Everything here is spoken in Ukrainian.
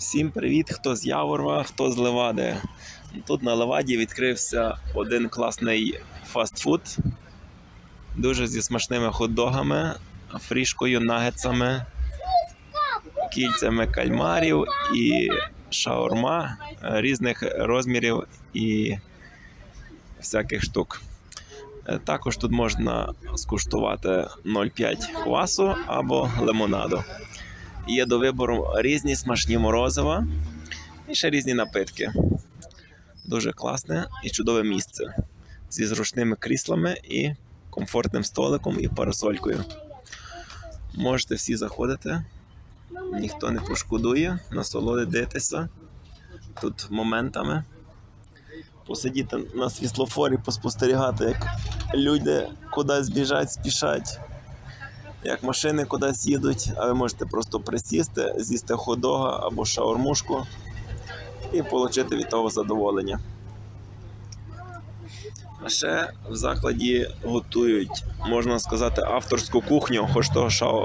Всім привіт, хто з Яворова, хто з Левади. Тут на Леваді відкрився один класний фастфуд. Дуже зі смачними хот-догами, фрішкою, нагетсами, кільцями кальмарів і шаурма різних розмірів і всяких штук. Е, Також тут можна скуштувати 0,5 квасу або лимонаду. Є до вибору різні смачні морозива і ще різні напитки. Дуже класне і чудове місце зі зручними кріслами і комфортним столиком і парасолькою. Можете всі заходити, ніхто не пошкодує, насолодитися тут моментами, посидіти на світлофорі, поспостерігати, як люди кудись біжать, спішать як машини кудись їдуть, а ви можете просто присісти, з'їсти ходога або шаурмушку і отримати від того задоволення. А ще в закладі готують, можна сказати, авторську кухню, хоч того шау-